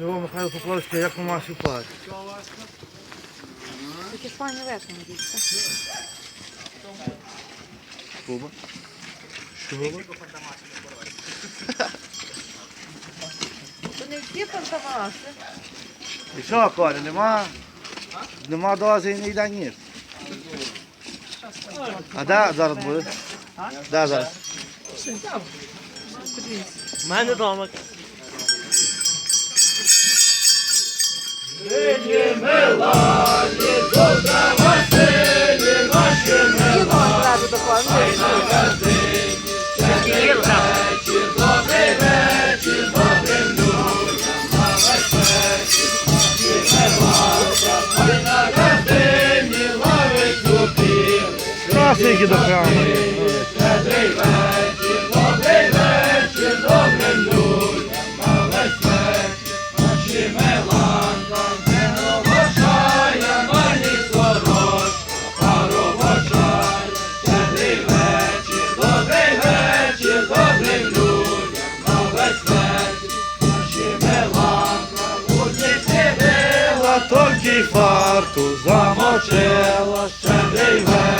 Його Михайло Поплавський, як у Маші парі. Такі файні верхні дивіться. Куба. Що? То не всі фантомаси. І що, Коля, нема? Нема дози і не йде ніж. А де зараз буде? Де зараз? У мене вдома. Красики до храму є. Тільки фарту замочила, щедрий вечір,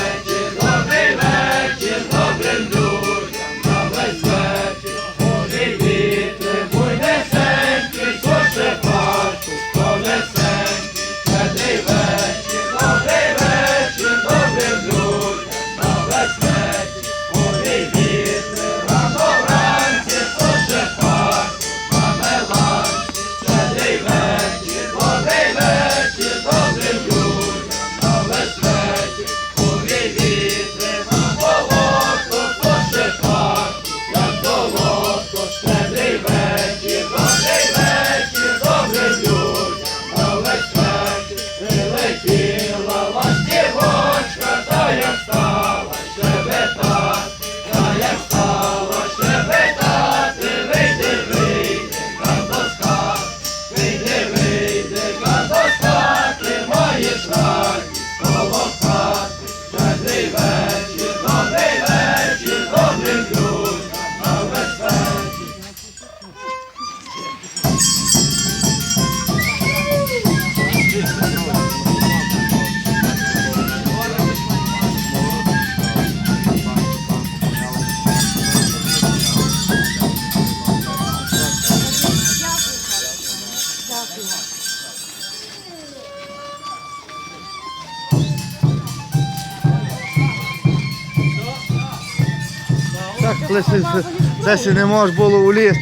Так, це, ще не може було улізти.